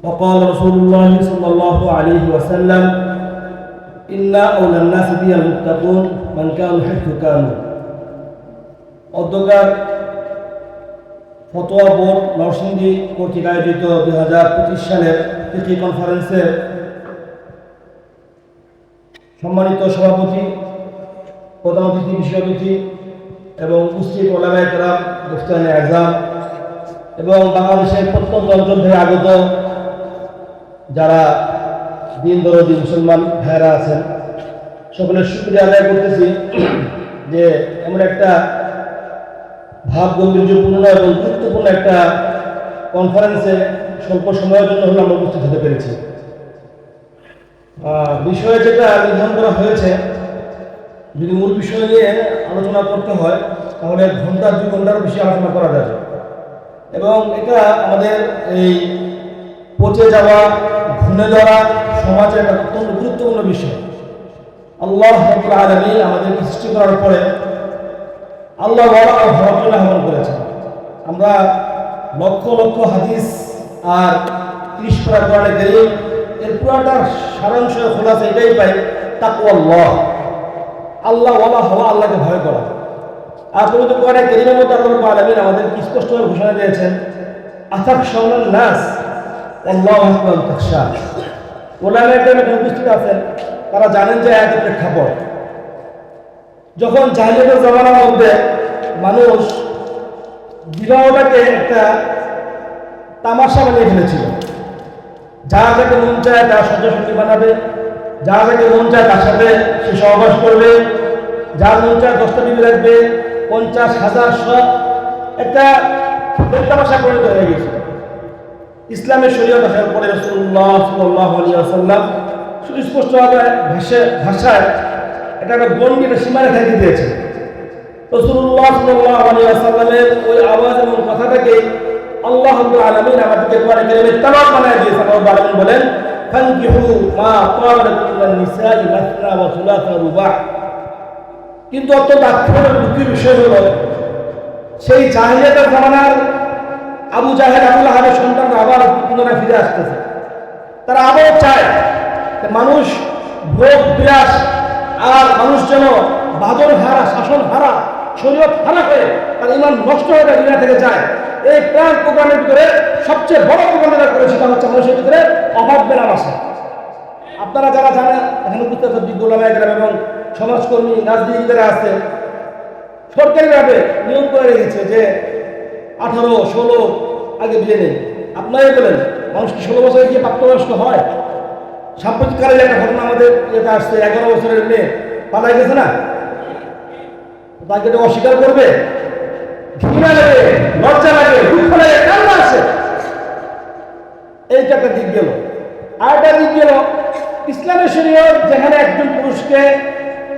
وقال رسول الله صلى الله عليه وسلم إنا أولى الناس بي المتقون من كانوا حيث كانوا অধ্যকার ফতোয়া বোর্ড নরসিংদী কর্তৃক আয়োজিত দুই হাজার পঁচিশ সালের ফিকি কনফারেন্সের সম্মানিত সভাপতি প্রধান অতিথি বিশেষ অতিথি এবং উপস্থিত ওলামায় কেরাম মুফতানে আজম এবং বাংলাদেশের প্রত্যন্ত অঞ্চল থেকে আগত যারা দিন দরদি মুসলমান ভাইয়েরা আছেন, সকলের সুক্রিয়া আদায় করতেছি যে এমন একটা ভাব গম্ভীর্যপূর্ণ এবং গুরুত্বপূর্ণ একটা কনফারেন্সে স্বল্প সময়ের জন্য হলে আমরা উপস্থিত হতে পেরেছি। বিষয় যেটা নির্ধারণ করা হয়েছে, যদি মূল বিষয় নিয়ে আলোচনা করতে হয়, তাহলে ঘণ্টা, দু ঘণ্টার বেশি আলোচনা করা যাবে। এবং এটা আমাদের এই পচে যাওয়া ঘুরে ধরা সমাজে একটা অত্যন্ত গুরুত্বপূর্ণ বিষয়, আল্লাহ রব্বুল আলমী সৃষ্টি করার পরে আল্লাহ ও আহ্বান করেছেন। আমরা লক্ষ লক্ষ হাদিস আর ত্রিশ কোরআনে গেরিম এর পুরাটার সারাংশ খোলাসা এটাই পাই তাকু আল্লাহ আল্লাহ ওয়ালা হওয়া আল্লাহকে ভয় করা। আর তুমি তো কোরআনে গেরিমের মধ্যে আল্লাহ আলমিন আমাদের স্পষ্টভাবে ঘোষণা দিয়েছেন আথাক সমান নাস আল্লাহ আকবর তাকশা। ওলামা এখানে উপস্থিত আছেন, তারা জানেন যে আয়াতের প্রেক্ষাপট। যখন জাহিলিয়াতের জামানার মধ্যে মানুষ বিবাহটাকে একটা তামাশা বানিয়ে ফেলেছিল। যা যাকে মন চায় তার সহ্যশক্তি বানাবে, যা যাকে মন চায় তার সাথে সে সহবাস করবে, যার মন চায় দশটা বিবি রাখবে, পঞ্চাশ হাজার সব একটা তামাশা পরিণত হয়ে গেছে ইসলামের শরীয়ত আসার পরে রসুল্লাহ সাল্লাহ সুস্পষ্টভাবে ভাষা ভাষায় এটা একটা গণ্ডি একটা সীমারেখা দিয়ে দিয়েছে রসুল্লাহ সাল্লাহ আলী আসাল্লামের ওই আওয়াজ এবং কথাটাকে আল্লাহ আলমিন আমাদেরকে কোরআনে তামাম বানায় দিয়েছে আল্লাহ আলমিন বলেন কিন্তু বিষয় হলো, সেই জাহিলিয়াতের জামানার আবু জাহেদ আবুল আহাবের সন্তানরা আবার পুনরায় ফিরে আসতেছে। তারা আবার চায় মানুষ ভোগ বিলাস আর মানুষ যেন বাদর হারা শাসন হারা শরীয়ত হারা হয়ে তার ইমান নষ্ট হয়ে যায়, দুনিয়া থেকে যায়। এই প্রাণ প্রোগ্রামের ভিতরে সবচেয়ে বড় প্রোগ্রাম যেটা করেছে সেটা হচ্ছে মানুষের ভিতরে অভাব বেড়াম আসে আপনারা যারা জানেন, এখানে বুঝতে পারছেন বিজ্ঞলামায় গ্রাম এবং সমাজকর্মী, রাজনীতিবিদেরা আছে। সরকারিভাবে নিয়ম করে রেখেছে যে আঠারো, ষোলো, আগে বিয়ে নেই। আপনারাই বলেন, মানুষ কি ষোলো বছরে গিয়ে প্রাপ্তবয়স্ক হয়? সাম্প্রতিককালের একটা ঘটনা আমাদের ইয়েতে আসছে, এগারো বছরের মেয়ে। পালাই গেছে না? তাকে এটা অস্বীকার করবে? ঘৃণা লাগে, লজ্জা লাগে, দুঃখ লাগে, কান্না আসে এইটা একটা দিক গেল। আর একটা দিক গেল, ইসলামের শরীয়ত যেখানে একজন পুরুষকে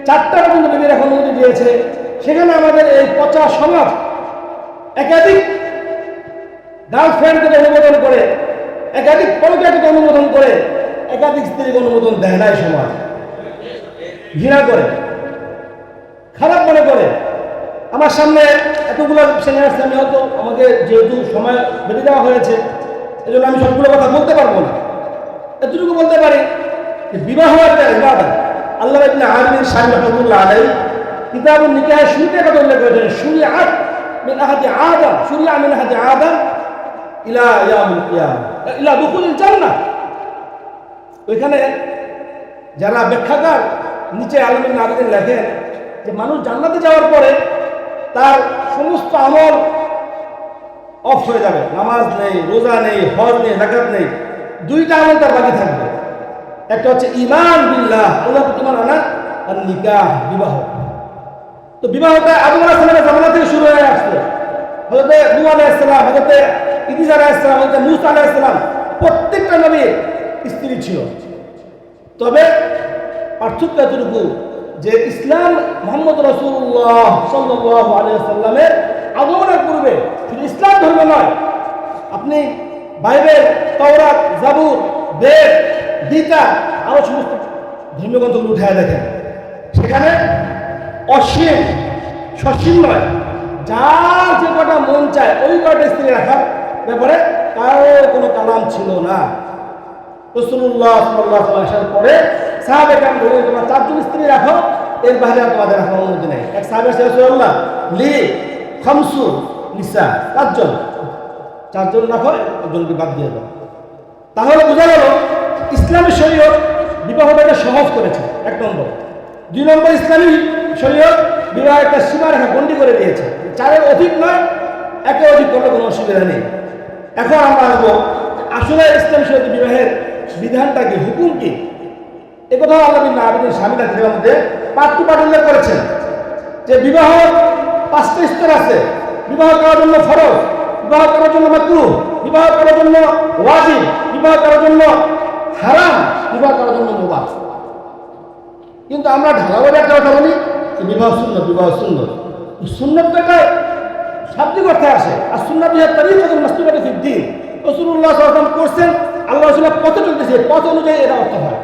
চারটা পর্যন্ত এখন অনুমতি দিয়েছে সেখানে আমাদের এই পচা সমাজ একাধিক গার্লফ্রেন্ডকে অনুমোদন করে, একাধিক পরিচয়কে অনুমোদন করে, একাধিক স্ত্রীকে অনুমোদন দেয় নাই সমাজ। ঘৃণা করে, খারাপ মনে করে। আমার সামনে এতগুলো ছেলে আসছে আমি হয়তো আমাকে যেহেতু সময় বেঁধে দেওয়া হয়েছে এই জন্য আমি সবগুলো কথা বলতে পারব না। এতটুকু বলতে পারি যে বিবাহ একটা ইবাদত। আল্লাহ ইবনে সাহেব রহমতুল্লাহ আলাই কিতাবুল নিকাহের শুরুতে কথা উল্লেখ করেছেন আট মিন আহাদি আদম শুরু মিন আহাদি আদম ইলা ইয়ামুল কিয়াম ইলা দুখুলিল জান্নাহ ওইখানে যারা ব্যাখ্যাকার নিচে আলমিন নাবিদিন লেখেন যে মানুষ জান্নাতে যাওয়ার পরে তার সমস্ত আমল অফ হয়ে যাবে। নামাজ নেই, রোজা নেই, হজ নেই জাকাত নেই। দুইটা আমল তার বাকি থাকবে। একটা হচ্ছে ইমান বিল্লাহ প্রতি ইমান আনা আর নিকাহ বিবাহ। তো বিবাহটা আবু আলাইহিস জামানা থেকে শুরু হয়ে আসছে। হজরতে নূহ আলাইহিস সালাম হজরতে ইদ্রিস আলাইহিস সালাম হজরতে মূসা আলাইহিস সালাম, প্রত্যেকটা নবী স্ত্রী ছিল। তবে পার্থক্য এতটুকু যে ইসলাম মোহাম্মদ রসুল্লাহ সাল্লাহ আলিয়াল্লামের আগমনের পূর্বে শুধু ইসলাম ধর্ম নয়, আপনি বাইবেল, তওরাত জাবুর বেদ, গীতা আরও সমস্ত ধর্মীয় গ্রন্থগুলো উঠে দেখেন। সেখানে অসীম সসীম নয়। যার যে কটা মন চায়, ওই কটা স্ত্রী রাখার ব্যাপারে কারও কোনো কালাম ছিল না। রসুল্লাহ আসার পরে সাহাবে কাম ধরে তোমরা চারজন স্ত্রী রাখো, এর বাইরে তোমাদের রাখার অনুমতি নেই। এক সাহাবে রসুল্লাহ লি খামসু নিসা, পাঁচজন। চারজন রাখো, একজনকে বাদ দিয়ে দাও। তাহলে বোঝা গেল, ইসলামী শরীয়ত বিবাহটাকে সহজ করেছে। এক নম্বর। দুই নম্বর, ইসলামী শরীয়ত বিবাহ একটা সীমারেখা গন্ডি করে দিয়েছে। চারের অধিক নয়, একে অধিক করলে কোনো অসুবিধা নেই। এখন আমরা আসব আসলে ইসলাম শরীয়ত বিবাহের বিধানটা কি, হুকুম কি? এ কথা আল্লাহ বিন আবেদিন স্বামীরা থেকে মধ্যে পাঠ্য পাঠ করেছেন যে বিবাহ পাঁচটা স্তর আছে। বিবাহ করার জন্য ফরজ, বিবাহ করার জন্য মাকরু বিবাহ করার জন্য ওয়াজিব, বিবাহ করার জন্য হারাম, বিবাহ করার জন্য মুবাহ কিন্তু আমরা একটা কথা বলি বিবাহ শূন্য বিবাহ সুন্নত। একটা শাব্দিক অর্থে আসে। আর সুন্নাত তারই কত মাস্তুবাদ দিন। রসুল্লাহ সাল্লাম করছেন, আল্লাহ রসুল্লাহ পথ চলতেছে, পথ অনুযায়ী এটা অর্থ হয়।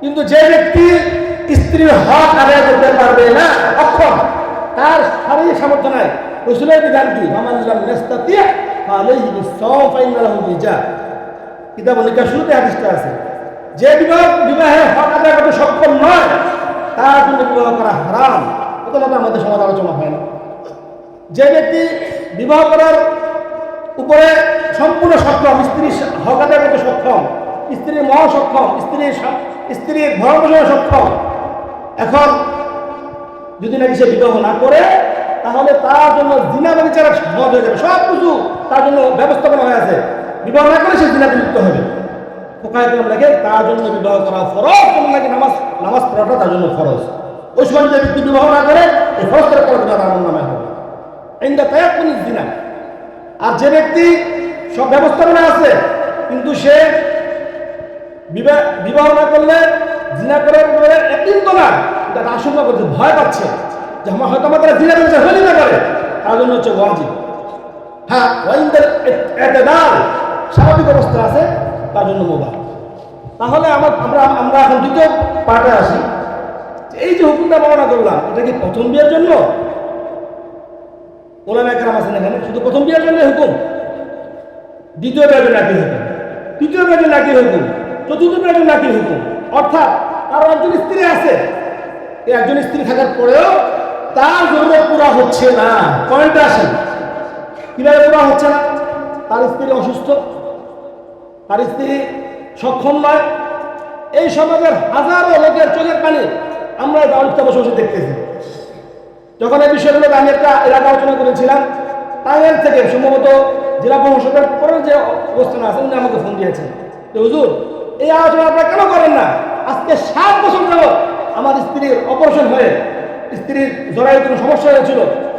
কিন্তু যে ব্যক্তি স্ত্রীর হক আদায় করতে পারবে না, অক্ষম, তার শারীরিক সামর্থ্য নাই। রসুলের বিধান কি? কিতাব নিকা শুরুতে হাদিসটা আছে। যে বিবাহ বিবাহে হক আদায় করতে সক্ষম নয় তার জন্য বিবাহ করা হারাম। তো আমাদের সমাজ আলোচনা হয় না। যে ব্যক্তি বিবাহ করার উপরে সম্পূর্ণ সক্ষম স্ত্রীর হক আদায় সক্ষম স্ত্রীর মহা সক্ষম স্ত্রীর স্ত্রীর ভরণ পোষণে সক্ষম, এখন যদি নাকি সে বিবাহ না করে, তাহলে তার জন্য জিনা বিচারা সহজ হয়ে যাবে। সব কিছু তার জন্য ব্যবস্থাপনা হয়ে আছে। বিবাহ না করে সে জিনাতে লিপ্ত হবে। লাগে, তার জন্য বিবাহ করা ফরজ। কেমন লাগে নামাজ নামাজ পড়াটা তার জন্য ফরজ। ওই সময় যে ব্যক্তি বিবাহ না করে, এই ফরজ করে নামে হবে। কোন জিনা আর যে ব্যক্তি সব ব্যবস্থাপনা আছে, কিন্তু সে বিবাহ না করলে, জিনা করার পরে একদিন তো না আশঙ্কা করছে, ভয় পাচ্ছে যে আমার হয়তো আমার জিনা করছে হলি না করে। তার জন্য হচ্ছে ওয়াজিব। হ্যাঁ ওয়াইন্দের স্বাভাবিক অবস্থা আছে। তার জন্য মোবাইল। তাহলে আমার আমরা আমরা এখন দ্বিতীয় পার্টে আসি। এই যে হুকুমটা বর্ণনা করলাম, এটা কি প্রথম বিয়ের জন্য? ওলামা একরাম আছেন এখানে। শুধু প্রথম বিয়ের জন্য হুকুম? দ্বিতীয় বিয়ের একই হুকুম। তৃতীয় বিয়ের একই হুকুম। চতুর্থ বিয়ের একই হুকুম। অর্থাৎ তার একজন স্ত্রী আছে। এই একজন স্ত্রী থাকার পরেও তার জন্য পুরা হচ্ছে না। পয়েন্টে আসেন। কীভাবে পুরা হচ্ছে না? তার স্ত্রী অসুস্থ। তার স্ত্রী সক্ষম নয়। এই সমাজের হাজারো লোকের চোখের পানি আমরা এই বাড়িতে বসে বসে দেখতেছি। যখন এই বিষয়গুলো আমি একটা এলাকা আলোচনা করেছিলাম টাঙ্গাইল থেকে সম্ভবত জেলা প্রশাসকের পরের যে অবস্থান আছে উনি আমাকে ফোন দিয়েছেন যে, হুজুর, এই আলোচনা আপনারা কেন করেন না? আজকে সাত বছর যাব আমার স্ত্রীর অপারেশন হয়ে স্ত্রীর জরায়ু কোনো সমস্যা হয়েছিল,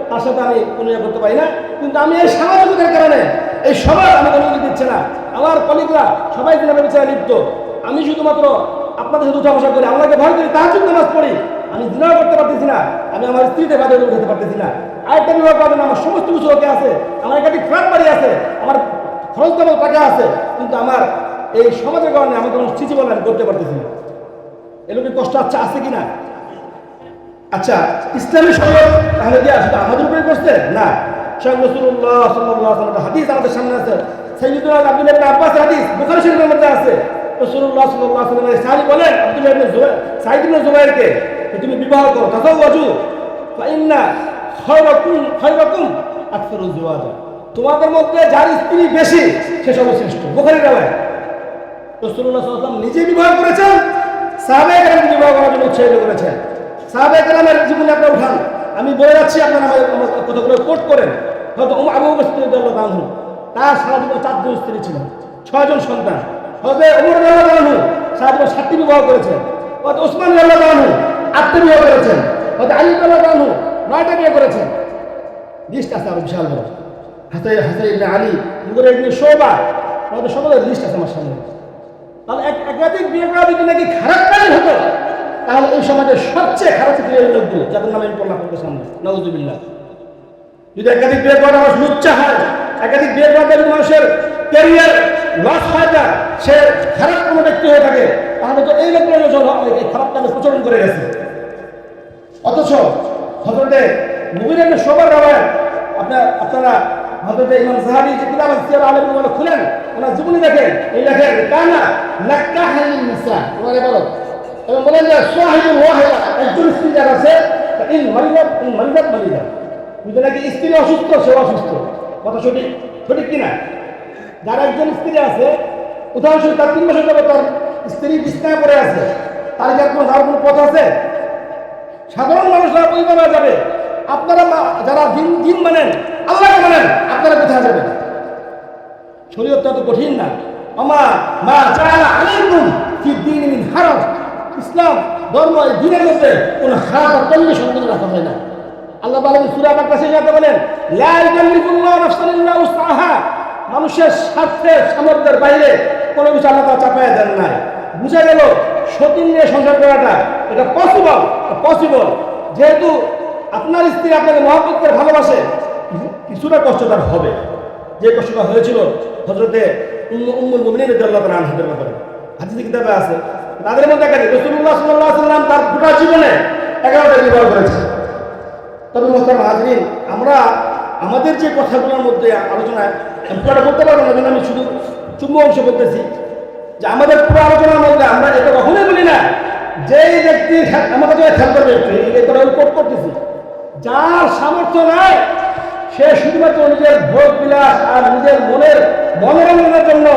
তার সাথে আমি কোনো ইয়ে করতে পারি না। কিন্তু আমি এই সামাজিকের কারণে এই সমাজ আমাকে অনুমতি দিচ্ছে না। আমার কলিগরা সবাই দিনের বিচারে লিপ্ত। আমি শুধুমাত্র আপনাদের সাথে উঠা করি আমাকে ভয় করি তার জন্য নামাজ পড়ি। আমি দিনাও করতে পারতেছি না, আমি আমার স্ত্রীতে বাদে উঠাতে পারতেছি না। আরেকটা বিভাগ পাবেন আমার সমস্ত কিছু ওকে আছে, আমার একাটি ফ্ল্যাট বাড়ি আছে, আমার খরচ দেওয়ার টাকা আছে, কিন্তু আমার এই সমাজের কারণে আমাকে কোনো চিঠি বলে আমি করতে পারতেছি না। এলোকের কষ্ট আচ্ছা আছে কি না আচ্ছা ইসলামী শরীয়ত তাহলে কি আসলে আমাদের উপরে করছে? না। আমাদের সামনে আছে। বুখারী তুমি বিবাহ করো তোমাদের মধ্যে যার স্ত্রী বেশি, সে সর্বশ্রেষ্ঠ। বুখারীর রাওয়ায়াত। রসুল্লাহ নিজে বিবাহ করেছেন সাহাবে কেরাম বিবাহ উৎসাহিত করেছেন। সাহাবে কেরামের জীবনে আপনার উঠান। আমি বলে যাচ্ছি আপনারা আমার কথাগুলো কোট করেন। হয়তো আবু বকর সিদ্দিক আনহু, তার সারা জীবন চারজন স্ত্রী ছিল, ছয়জন সন্তান। হয়তো উমর রাদিয়াল্লাহু সারা জীবন সাতটি বিবাহ করেছেন। হয়তো ওসমান আনহু আটটি বিবাহ করেছেন। হয়তো আলী আনহু নয়টা বিয়ে করেছেন। লিস্ট আছে আমার বিশাল বড়। হাসাই হাসাই আলী মুগরে ইবনে শোবা, আমাদের সকলের লিস্ট আছে আমার সামনে। তাহলে এক একাধিক বিয়ে করা যদি নাকি খারাপ কাজ হতো, তাহলে এই সমাজের সবচেয়ে খারাপ ক্রিয়ার লোকগুলো, যাদের নামে আমি পড়লাম সামনে। নজুবিল্লাহ যদি একাধিক বিয়ে করা মানুষ লুচ্চা হয়, একাধিক বিয়ে করা যদি মানুষের ক্যারিয়ার লস হয় যায় সে খারাপ কোনো ব্যক্তি হয়ে থাকে, তাহলে তো এই লোকগুলো এই খারাপ কাজে প্রচলন করে গেছে। অথচ হজরতে মুবিনের সবার রাবায় আপনার, আপনারা হযরত ইমাম যাহাবি যে কিতাব সিয়ার আলম বলে খুলেন, ওনার জীবনী দেখেন, এই দেখেন, কানা নাক্কাহাল নিসা ওনারে বলো। এবং বলেন যে সাহিবুল ওয়াহিদা, একজন স্ত্রী যার আছে ইন মারিদাত ইন মারিদাত মারিদাত। বুঝতে নাকি স্ত্রী অসুস্থ সে অসুস্থ। কথা সঠিক সঠিক কিনা? যার একজন স্ত্রী আছে, উদাহরণস্বরূপ তার তিন বছর যাবে তার স্ত্রী বিছনায় পড়ে আছে, তার আর কোনো যাওয়ার কোনো পথ আছে? সাধারণ মানুষরা পরিবার যাবে, আপনারা যারা দিন দিন মানেন, আল্লাহকে মানেন, আপনারা কোথায় যাবেন? শরীয়তটা তো কঠিন না। আমা মা চালা আলাইকুম ফি দিন মিন ইসলাম, ধর্ম দিনের মধ্যে কোনো হারাম কন্ডিশন কিন্তু রাখা হয় না। আল্লাহ বলেন সূরা বাকাশে যাতে বলেন, লা ইউকাল্লিফুল্লাহু নাফসান ইল্লা উসআহা। মানুষের স্বার্থে সামর্থ্যের বাইরে কোনো কিছু আল্লাহ চাপায় দেন নাই। বুঝা গেল, সতীন নিয়ে সংসার করাটা এটা পসিবল পসিবল যেহেতু আপনার স্ত্রী আপনাকে মহব্বত করে ভালোবাসে কিছুটা কষ্ট তার হবে। যে কষ্টটা হয়েছিল হজরতে উম্মুল মুমিনিন রাদিয়াল্লাহু তাআলা আনহাদের ব্যাপারে। হাদিসে কিতাবে আছে, তাদের মধ্যে একাধিক রাসূলুল্লাহ সাল্লাল্লাহু আলাইহি সাল্লাম তার গোটা জীবনে 11টা বিবাহ করেছেন তবে মোস্তার হাজরিন, আমরা আমাদের যে কথাগুলোর মধ্যে আলোচনায় পুরোটা বলতে পারব না আমি শুধু চুম্ব অংশ বলতেছি, যে আমাদের পুরো আলোচনার মধ্যে আমরা এটা কখনোই বলি না, যেই ব্যক্তি তো খেয়াল করবে এই কথা করতেছি। যার সামর্থ্য নাই, সে শুধুমাত্র নিজের ভোগ বিলাস আর নিজের মনের মনোরঞ্জনের জন্য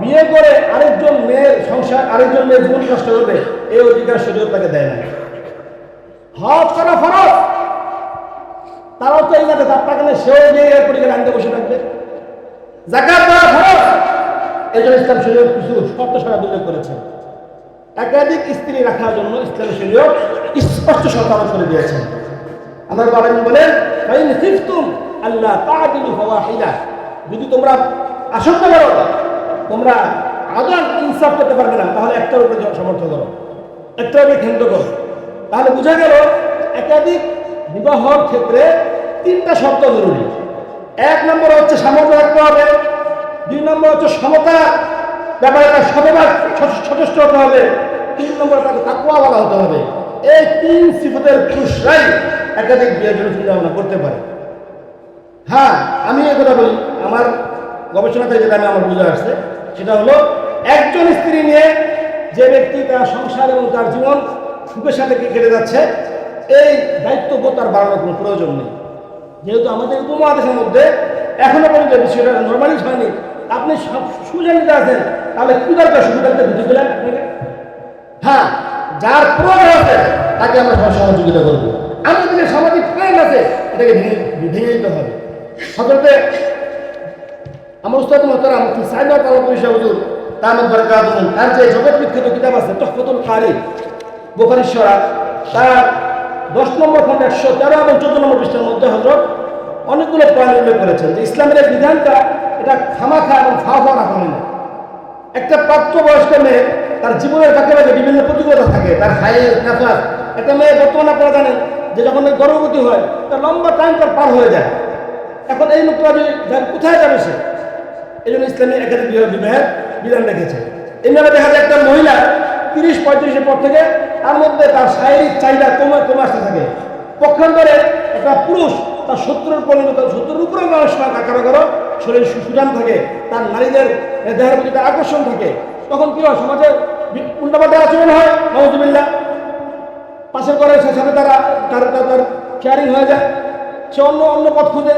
বিয়ে করে আরেকজন মেয়ের সংসার, আরেকজন মেয়ের জীবন নষ্ট করবে, এই অধিকার সুযোগ তাকে দেয় না হজ করা ফরজ। তারাও তো এই তার টাকা নেই সেও গিয়ে এয়ারপোর্টে গেলে আনতে বসে থাকবে। জাকাত দেওয়া খরচ এই জন্য ইসলাম শরীয়ত কিছু শর্ত উল্লেখ করেছেন একাধিক স্ত্রী রাখার জন্য ইসলাম শরীয়ত স্পষ্ট শর্ত আরোপ করে দিয়েছেন আমার বাবা বলেন, ফাইন খিফতুম আল্লাহ তাআদিলু ফাওয়াহিদা। যদি তোমরা আশঙ্কা করো, তোমরা আদর ইনসাফ করতে পারবে না। তাহলে একটার উপরে সমর্থ করো, একটার উপরে কেন্দ্র করো। তাহলে বোঝা গেল, একাধিক বিবাহর ক্ষেত্রে তিনটা শর্ত জরুরি। এক নম্বর হচ্ছে সামর্থ্য রাখতে হবে। দুই নম্বর হচ্ছে সমতা। ব্যাপারে তার শতভাগ স- সচেষ্ট হতে হবে। তিন নম্বর তাকে তাকুয়াওয়ালা হতে হবে। এই তিন সিফতের পুরুষরাই একাধিক বিয়ের জন্য চিন্তা ভাবনা করতে পারে। হ্যাঁ আমি এই কথা বলি। আমার গবেষণা থেকে যেটা আমি আমার বুঝে আসছে, সেটা হলো একজন স্ত্রী নিয়ে যে ব্যক্তি তার সংসার এবং তার জীবন সুখের সাথে কেটে যাচ্ছে এই দায়িত্ববোধ তার বাড়ানোর কোনো প্রয়োজন নেই। যেহেতু আমাদের উপমহাদেশের মধ্যে এখনও পর্যন্ত বিষয়টা নর্মালিজ হয়নি, আপনি সব সুজানিতে আছেন তাহলে কি দরকার সুবিধাতে বুঝে দিলেন আপনাকে? হ্যাঁ যার প্রয়োজন আছে, তাকে আমরা সহ- সহযোগিতা করব। আমাদের যে সামাজিক ট্রেন্ড আছে, এটাকে ভেঙে দিতে হবে। হজরতে আমার উস্তাদ মহতারা মুফতি সাইদ আল্লাহ পরিষা হুজুর তামদ বরকাতুন তার যে জগৎ বিখ্যাত কিতাব আছে, তহফতুল কারি বোখারিশ্বরা তার দশ নম্বর খন্ড একশো তেরো এবং চোদ্দ নম্বর পৃষ্ঠার মধ্যে হজরত অনেকগুলো পয়েন্ট উল্লেখ করেছেন যে ইসলামের এই বিধানটা, এটা খামাখা এবং ফাওয়া রাখা হয় না একটা প্রাপ্তবয়স্ক মেয়ে, তার জীবনের কাছে বাজে বিভিন্ন প্রতিকূলতা থাকে, তার হায়ের, নাফাস। একটা মেয়ে বর্তমানে আপনারা জানেন যে যখন গর্ভবতী হয়, তার লম্বা টাইম তার পার হয়ে যায়। এখন এই লোকটা যদি কোথায় যাবে সে? এই জন্য ইসলামী একাধিক বিবাহ বিবাহের বিধান রেখেছে। এমনি দেখা যায় একটা মহিলা তিরিশ পঁয়ত্রিশের পর থেকে তার মধ্যে তার শারীরিক চাহিদা কমে কমে আসতে থাকে। পক্ষান্তরে একটা পুরুষ তার শত্রুর পরিণত শত্রুর উপরে মানুষ না কারও শরীর সু- থাকে, তার নারীদের দেহের প্রতি আকর্ষণ থাকে। তখন কি হয় সমাজে উল্টাপাল্টা আচরণ হয়? নজুবিল্লা পাশের ঘরের সাথে তারা তার তার- শেয়ারিং হয়ে যায়। সে অন্য অন্য পথ খুঁজে।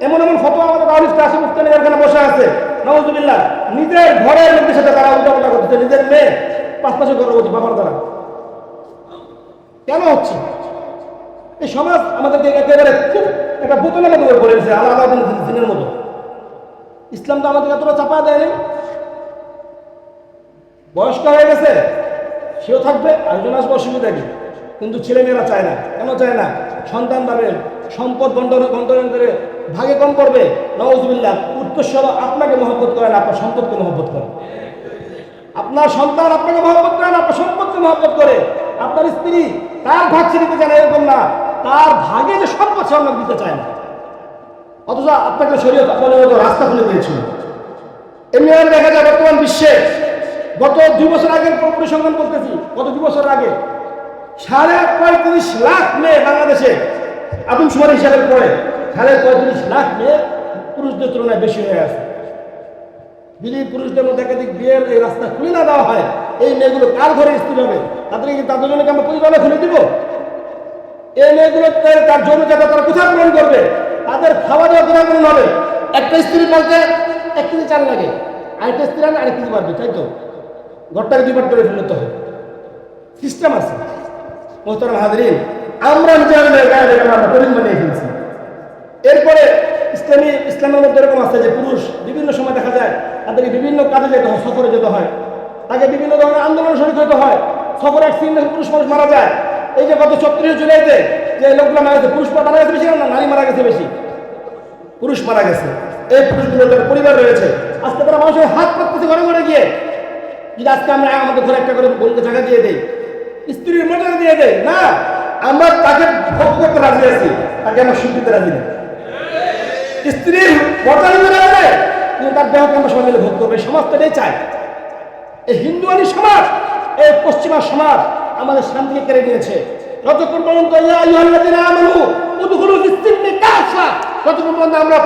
এমন এমন ফটো আমাদের আলিফটা আসে মুক্তানি এখানে বসে আছে। নজুবিল্লা নিজের ঘরের লোকের সাথে তারা উল্টাপাল্টা করতেছে। নিজের মেয়ে পাঁচ মাসের গর্ভবতী বাবার দ্বারা। কেন হচ্ছে? এই সমাজ আমাদেরকে একেবারে খুব একটা বোতলের মতো করে দিয়েছে, আলাদা দিনের মতো। ইসলাম তো আমাদেরকে এতটা চাপা দেয়নি। বয়স্ক হয়ে গেছে, সেও থাকবে, আরেকজন আসবে অসুবিধা কি? কিন্তু ছেলেমেয়েরা চায় না। কেন চায় না? সন্তান পাবেন সম্পদ বন্টন বন্টন করে ভাগে কম করবে। নওয়াজবিল্লাহ হলো আপনাকে মহব্বত করেন, আপনার সম্পদকে মহব্বত করেন। আপনার সন্তান আপনাকে মহব্বত করে না আপনার সম্পদকে মহব্বত করে। আপনার স্ত্রী তার ভাগ ছেড়ে দিতে চায় এরকম না, তার ভাগে যে সম্পদ সে আপনাকে দিতে চায় না। অথচ আপনাকে শরীর মতো রাস্তা খুলে দিয়েছিল। এমনি ভাবে দেখা যায় বর্তমান বিশ্বে গত দুই বছর আগের পরিসংখ্যান করতেছি গত দুই বছর আগে সাড়ে পঁয়ত্রিশ লাখ মেয়ে বাংলাদেশে আদমশুমারি হিসাবে পড়ে। সাড়ে পঁয়ত্রিশ লাখ মেয়ে পুরুষদের তুলনায় বেশি হয়ে আছে। যদি পুরুষদের মধ্যে একাধিক বিয়ের এই রাস্তা খুলে না দেওয়া হয়, এই মেয়েগুলো কার ঘরে স্ত্রী হবে? তাদেরকে তাদের জন্য আমরা পরিবারে খুলে দিব? এই মেয়েগুলো তার জন্য যাতে তারা কোথায় পূরণ করবে? তাদের খাওয়া দাওয়া কোথায় পূরণ হবে? একটা স্ত্রী বলতে এক কেজি চাল লাগে, আরেকটা স্ত্রী আনলে আরেক কেজি পারবে তাই তো? ঘরটাকে দুই পাট করে ফেলতে হবে সিস্টেম আছে। মোহতারাম হাজরিন, আমরা নিজেদের গায়ে আমরা করিম বানিয়ে ফেলছি। এরপরে ইসলামী, ইসলামের মধ্যে এরকম আছে যে পুরুষ বিভিন্ন সময় দেখা যায় তাদেরকে বিভিন্ন কাজে যেতে হয়, সফরে যেতে হয়। তাকে বিভিন্ন ধরনের আন্দোলন শরীর হতে হয়। সফরে অ্যাক্সিডেন্টে পুরুষ মানুষ মারা যায়। এই যে গত ছত্রিশ জুলাইতে যে লোকগুলো মারা গেছে, পুরুষ মারা গেছে বেশি না নারী মারা গেছে বেশি? পুরুষ মারা গেছে। এই পুরুষগুলোর পরিবার রয়েছে, আজকে তারা মানুষের হাত পাততেছে ঘরে ঘরে গিয়ে। যদি আজকে আমরা আমাদের ঘরে একটা করে বোনকে জায়গা দিয়ে দেই, স্ত্রীর মর্যাদা দিয়ে দেয় না, আমরা তাকে ভোগ করতে রাজি আছি, তাকে আমরা সুখ দিতে রাজি না। স্ত্রীর মর্যাদা দিতে রাজি নেই কিন্তু তার দেহকে আমরা সবাই মিলে ভোগ করবে, এই সমাজ তো এটাই চায়। এই হিন্দুয়ানি সমাজ এই পশ্চিমা সমাজ আমাদের শান্তিকে কেড়ে নিয়েছে। পর্যন্ত আমরা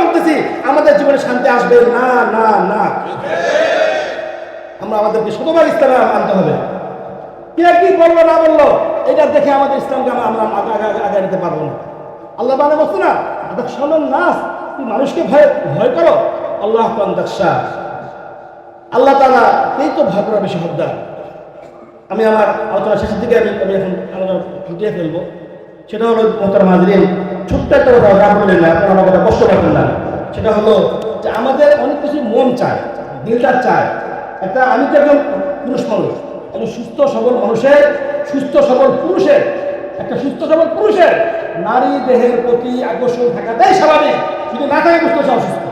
বলতেছি, আমাদের জীবনে শান্তি আসবে না না না। আমরা আমাদেরকে শতভাগ ইসলামে আনতে হবে। কে কি বলল, না বলল, এটা দেখে আমাদের ইসলামকে আমরা আগে নিতে পারব না। আল্লাহ মানে বলছে না তুমি মানুষকে ভয় ভয় করো। আল্লাহ কান্দাকশা আল্লাহ তালা এই তো ভয় করা বেশি হকদার আমি আমার আলোচনা শেষের দিকে আমি আমি এখন আলোচনা ফুটিয়ে ফেলব। সেটা হলো মোতার মাজরিন ছোট্ট একটা কথা বললেন না, আপনারা আমার কথা কষ্ট পাবেন না। সেটা হলো যে আমাদের অনেক কিছু মন চায়, দিলটা চায়। একটা আমি তো একজন পুরুষ মানুষ, একজন সুস্থ সবল মানুষের, সুস্থ সবল পুরুষের, একটা সুস্থ সবল পুরুষের নারী দেহের প্রতি আকর্ষণ থাকাটাই স্বাভাবিক। যদি না থাকে, বুঝতে অসুস্থ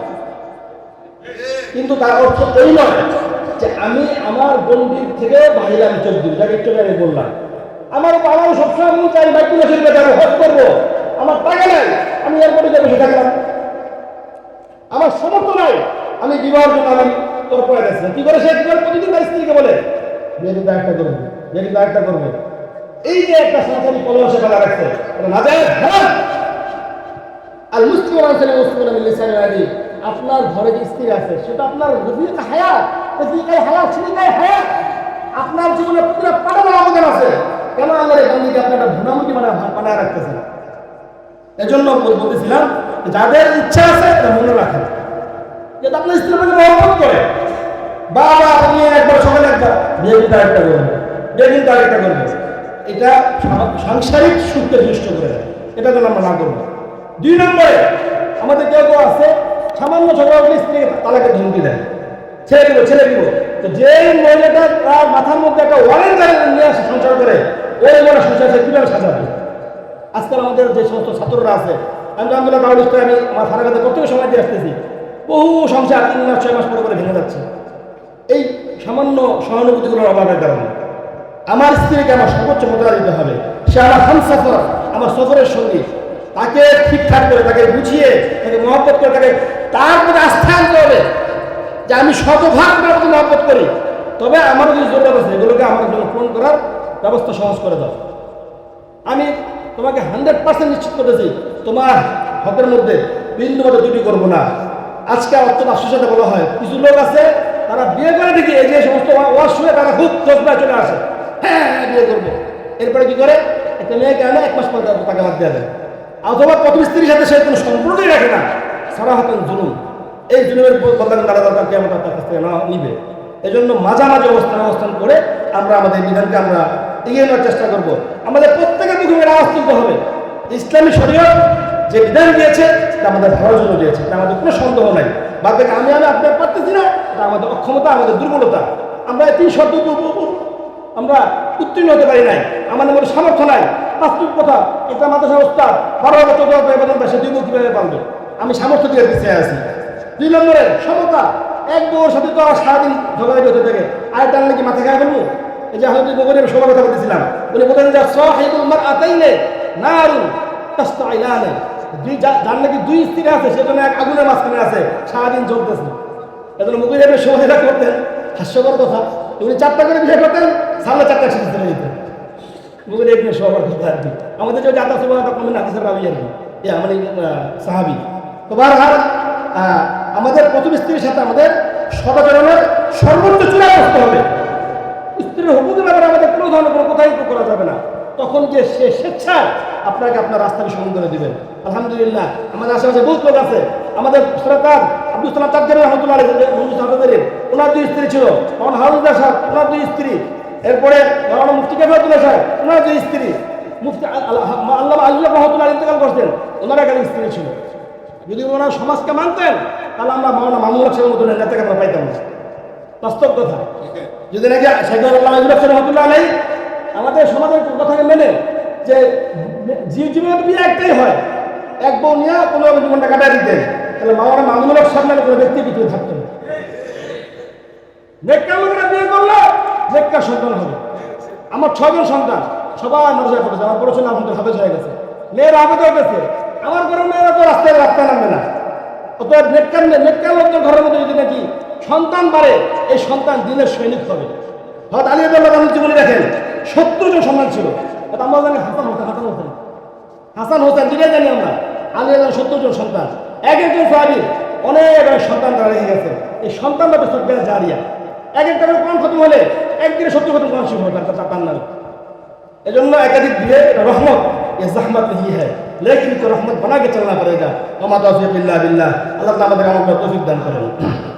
কিন্তু তার অর্থ এই নয় যে আমি আমার বন্দির থেকে আমি চোখ যাকে একটু আগে বললাম, আমার আমার সবসময় মন চাই বাইক তুলে ফেলবে যাব হজ করব। আমার টাকা নাই, আমি এয়ারপোর্টে বসে থাকলাম আমার সমর্থ নাই, আমি বিবাহের জন্য আমি তোর পড়ে গেছি কি করে সে কি করে প্রতিদিন তার স্ত্রীকে বলে বিয়ে কিন্তু একটা করব বিয়ে কিন্তু একটা করব। এই যে একটা সরকারি কলম সে ফেলা রাখছে না যায় আল মুসলিম আনসারে মুসলিম আমি লিসানে আদি আপনার ঘরে যে স্ত্রী আছে, সেটা আপনার রফিক হায়াত। হায়াত হায়াত? আপনার জীবনে পুরো পাঠানো অবদান আছে। কেন আল্লাহর এই বান্দিকে আপনি একটা মানে বানায় রাখতেছেন? এজন্য বল- বলতেছিলাম যাদের ইচ্ছা আছে মনে রাখেন। যাতে আপনার স্ত্রী আপনাকে মহব্বত করে। বাবা, আপনি একবার সকালে একবার বিয়ে কিন্তু আরেকটা করবে বিয়ে কিন্তু আরেকটা করবে এটা সাংসারিক সুখকে দুষ্ট করে দেয়। এটা যেন আমরা না করব। দুই নম্বরে, আমাদের কেউ কেউ আছে সামান্য ঝগড়া হলে স্ত্রীকে তালাকে ধমকি দেয়। ছেড়ে দিব ছেড়ে দিব। তো যে মহিলাটা তার মাথার মধ্যে একটা ওয়ারেন্ট নিয়ে আসে সংসার করে, ওই মনে সংসার সে কীভাবে সাজাবে? আজকাল আমাদের যে সমস্ত ছাত্ররা আছে, আমি ইসলাম আমি আমার ফারাগাতে প্রত্যেক সময় দিয়ে আসতেছি। বহু সংসার তিন মাস, ছয় মাস পরে করে ভেঙে যাচ্ছে। এই সামান্য সহানুভূতিগুলোর অভাবের কারণে আমার স্ত্রীকে আমার সর্বোচ্চ মর্যাদা দিতে হবে। সে আমার হাম সফর, আমার সফরের সঙ্গী। তাকে ঠিকঠাক করে, তাকে বুঝিয়ে, তাকে মহব্বত করে, তাকে তার প্রতি আস্থা আনতে হবে যে আমি শতভাগ প্রতি মহব্বত করি। তবে আমার যদি জরুরত আছে এগুলোকে আমার জন্য ফোন করার ব্যবস্থা সহজ করে দাও। আমি তোমাকে হান্ড্রেড পার্সেন্ট নিশ্চিত করেছি, তোমার হকের মধ্যে বিন্দু মতো দুটি করব না। আজকে অত্যন্ত সাথে বলা হয়, কিছু লোক আছে, তারা বিয়ে করে দেখি এই যে সমস্ত শুয়ে তারা খুব চোখনায় চলে আসে। হ্যাঁ বিয়ে করব। এরপরে কি করে? একটা মেয়েকে আনে, এক মাস পর তাকে বাদ দেওয়া দেয়। অথবা প্রথম স্ত্রীর সাথে সে কোনো সম্পর্কই রাখে না। সারা হাতেন জুলুম। এই জুলুমের বদলে তারা তার কেমন তার নিবে। এই জন্য মাঝামাঝি অবস্থান অবস্থান করে আমরা আমাদের বিধানকে আমরা এগিয়ে নেওয়ার চেষ্টা করব। আমাদের প্রত্যেকের মুখে এর আওয়াজ তুলতে হবে। ইসলামী শরীয়ত যে বিধান দিয়েছে, তা আমাদের ভালোর জন্য দিয়েছে। তা আমাদের কোনো সন্দেহ নাই। বাদ বাকি আমি আমি আপনার পারতেছি না এটা আমাদের অক্ষমতা, আমাদের দুর্বলতা। আমরা তিন শব্দ আমরা উত্তীর্ণ হতে পারি নাই। আমাদের মধ্যে সামর্থ্য নাই। বাস্তব কথা, এটা মাদ্রাসার ওস্তাদ বারো হাজার চোদ্দ হাজার কীভাবে পারবে? আমি সামর্থ্য দিয়ে পিছিয়ে আছি। দুই নম্বরে, সমতা। এক বউর সাথে তো আমার সারাদিন ঝগড়াঝাটি হতে থাকে। আর টানলে নাকি মাথা খায় ফেলব এই যে হয়তো গোবরে আমি সবার কথা বলতেছিলাম। উনি বলেন যে সাহিবুল মার আতাইলে না আরু তাস্তা আইলানে দুই যার নাকি দুই স্ত্রী আছে, সেজন্য এক আগুনের মাঝখানে আছে। সারাদিন চলতেছে এজন্য মুখে যাবে সমাধিটা করতেন। হাস্যকর কথা। উনি চারটা করে বিয়ে করতেন, সামনে চারটা একসাথে চলে যেতেন। মুখে দেখবেন সবার কথা আর কি। আমাদের যে জাতা সবার কমে না হাদিসের রাবি আর কি। ইয়া মানে সাহাবি। তো বারহার আমাদের প্রথম স্ত্রীর সাথে আমাদের সদাচরণের সর্বোচ্চ চূড়া করতে হবে। স্ত্রীর হুকুমের ব্যাপারে আমাদের কোনো ধরনের কোনো কোথায় করা যাবে না। তখন যে সে স্বেচ্ছায় আপনাকে আপনার রাস্তা বিসর্জন করে দিবেন। আলহামদুলিল্লাহ, আমাদের আশেপাশে বহুত লোক আছে। আমাদের সরকার আব্দুল সালাম চাকরি রহমতুল্লাহ ওনার দুই স্ত্রী ছিল মোহাম্মদ হারুদার সাহেব ওনার দুই স্ত্রী। এরপরে মৌলানা মুফতি কাফিয়াতুল্লাহ সাহেব ওনার দুই স্ত্রী। মুফতি আল্লাহ আল্লাহ রহমতুল্লাহ ইন্তেকাল করতেন ওনার একাধিক স্ত্রী ছিল। যদি ওনারা সমাজকে মানতেন, তাহলে আমরা মাওলানা মামুল সাহেবের মতো নেতাকে আমরা পাইতাম না। বাস্তব কথা। যদি নাকি শেখর রহমতুল্লাহ আলাই আমাদের সমাজের কথাকে মেনে যে জীব জীবনের বিয়ে একটাই হয়, এক বউ নিয়ে কোনো জীবনটা কাটাই দিতেন তাহলে মামারা মামুনের সামনে কোনো ব্যক্তি পিছিয়ে থাকতেন। নেককার লোকেরা বিয়ে করলে সন্তান হবে। আমার ছজন সন্তান সবাই মানুষের পড়েছে, আমার পড়াশোনা আলহামদুলিল্লাহ হাফেজ হয়ে গেছে। মেয়েরা হাফেজ গেছে। আমার ঘরের মেয়েরা তো রাস্তায় রাস্তায় নামবে না। অতএব নেককার নেককার লোকদের ঘরের মধ্যে যদি নাকি সন্তান বাড়ে, এই সন্তান দিনের সৈনিক হবে। হয়তো আলী আব্দুল্লাহ জীবনে দেখেন, সত্তর জন সন্তান ছিল। আমরা জানি, হাসান হোসেন হাসান হোসেন। হাসান হোসেন দুটাই জানি আমরা। আলী আল্লাহ সত্তর জন সন্তান। এক একজন সাহাবি অনেক অনেক সন্তান রেখে গেছে। এই সন্তানটা তো সত্যি জারিয়া। এক একটা করে কোরআন খতম হলে একদিনে সত্তর খতম কোরআন শুরু হয় তার এজন্য একাধিক এটা রহমত। ये जहमत नहीं है लेकिन इनको रहमत बना के चलना पड़ेगा ममा तोफ़ी बिल्ला बिल्ला अल्लाह हमें तोफ़ी दान करें